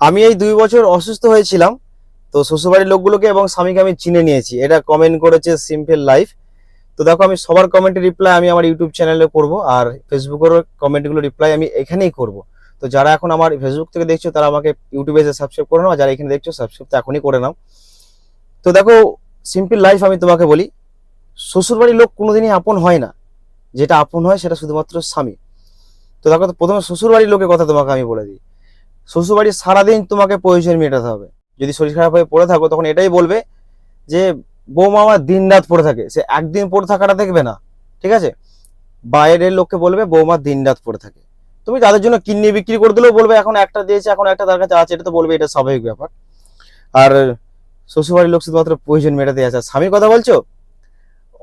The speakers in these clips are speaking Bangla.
আমি এই দুই বছর অসুস্থ হয়েছিলাম, তো শ্বশুরবাড়ির লোকগুলোকে এবং স্বামীকে আমি চিনে নিয়েছি। এটা কমেন্ট করেছে সিম্পল লাইফ তো দেখো, আমি সবার কমেন্টের রিপ্লাই আমি আমার ইউটিউব চ্যানেলে করব, আর ফেসবুকের কমেন্টগুলো রিপ্লাই আমি এখানেই করব। তো যারা এখন আমার ফেসবুক থেকে দেখছ, তারা আমাকে ইউটিউবে এসে সাবস্ক্রাইব করে নাও যারা এখানে দেখছ সাবস্ক্রাইব তো এখনই করে নাও। তো দেখো সিম্পল লাইফ আমি তোমাকে বলি, শ্বশুরবাড়ির লোক কোনোদিনই আপন হয় না। যেটা আপন হয়, সেটা শুধুমাত্র স্বামী। তো দেখো প্রথমে শ্বশুরবাড়ির লোকের কথা তোমাকে আমি বলে দিই। শ্বশুরবাড়ি সারাদিন তোমাকে প্রয়োজন মেটাতে হবে। যদি শরীর খারাপ হয়ে পড়ে থাকো, তখন এটাই বলবে যে, বৌমা আমার দিন রাত পড়ে থাকে, সে একদিন পড়ে থাকাটা দেখবে না, ঠিক আছে? বাইরের লোককে বলবে, বৌমা দিন রাত পড়ে থাকে। তুমি তাদের জন্য কিডনি বিক্রি করে দিলেও বলবে, এখন একটা দিয়েছে, এখন একটা তার কাছে আছে, এটা তো বলবে, এটা স্বাভাবিক ব্যাপার। আর শ্বশুরবাড়ির লোক শুধুমাত্র প্রয়োজন মেটাতে আর স্বামীর কথা বলছো?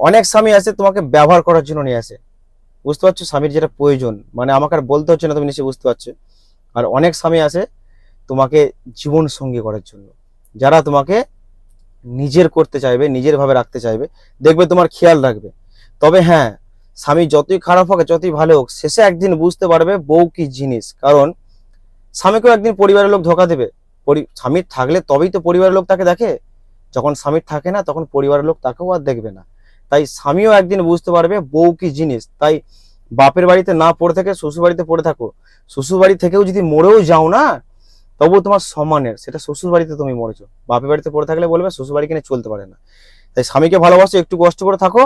অনেক স্বামী আছে তোমাকে ব্যবহার করার জন্য নিয়ে আসে। বুঝতে পারছ? স্বামীর যেটা প্রয়োজন মানে আমাকে আর বলতে হচ্ছে না, তুমি নিশ্চয়ই বুঝতে পারছ। আর অনেক স্বামী আছে তোমাকে জীবন সঙ্গী করার জন্য। যারা তোমাকে নিজের করতে চাইবে, নিজের ভাবে রাখতে চাইবে, দেখবে তোমার খেয়াল রাখবে। তবে হ্যাঁ স্বামী যতই খারাপ হোক, যতই ভালো হোক, শেষে একদিন বুঝতে পারবে বউ কি জিনিস। কারণ স্বামীকেও একদিন পরিবারের লোক ধোকা দেবে। স্বামীর থাকলে তবেই তো পরিবারের লোক তাকে দেখে। যখন স্বামীর থাকে না, তখন পরিবারের লোক তাকেও আর দেখবে না। তাই স্বামীও একদিন বুঝতে পারবে বউ কি জিনিস। তাই বাপের বাড়িতে না পড়ে থেকে শ্বশুর বাড়িতে পড়ে থাকো। শ্বশুর বাড়ি থেকেও যদি মরেও যাও না তবুও তোমার সম্মানের সেটা শ্বশুর বাড়িতে তুমি মরেছো। বাপের বাড়িতে পড়ে থাকলে বলবে শ্বশুর বাড়ি কিনে চলতে পারে না। তাই স্বামীকে ভালোবাসো, একটু কষ্ট করে থাকো।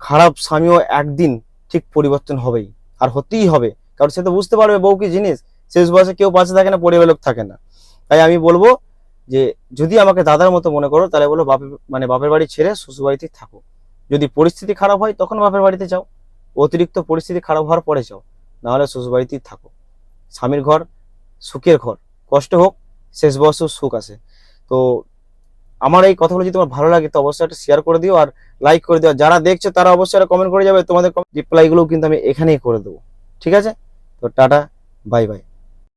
খারাপ স্বামীও একদিন ঠিক পরিবর্তন হবেই, আর হতেই হবে। কারণ সে তো বুঝতে পারবে বউ কি জিনিস, শেষ বয়সে কেউ পাশে থাকে না পরিবার লোক থাকে না। তাই আমি বলব যে, যদি আমাকে দাদার মতো মনে করো, তাহলে বলো বাপের মানে বাপের বাড়ি ছেড়ে শ্বশুর বাড়িতেই থাকো। যদি পরিস্থিতি খারাপ হয়, তখন বাপের বাড়িতে যাও। অতিরিক্ত পরিস্থিতি খারাপ হওয়ার পরে যাও, নাহলে শ্বশুর বাড়িতেই থাকো। স্বামীর ঘর সুখের ঘর, কষ্ট হোক, শেষ বয়সেও সুখ আছে। তো আমার এই কথাগুলো যদি তোমার ভালো লাগে, তো অবশ্যই একটা শেয়ার করে দিও আর লাইক করে দিও। যারা দেখছ, তারা অবশ্যই একটা কমেন্ট করে যাবে। তোমাদের রিপ্লাইগুলোও কিন্তু আমি এখানেই করে দেবো। ঠিক আছে? তো টাটা বাই বাই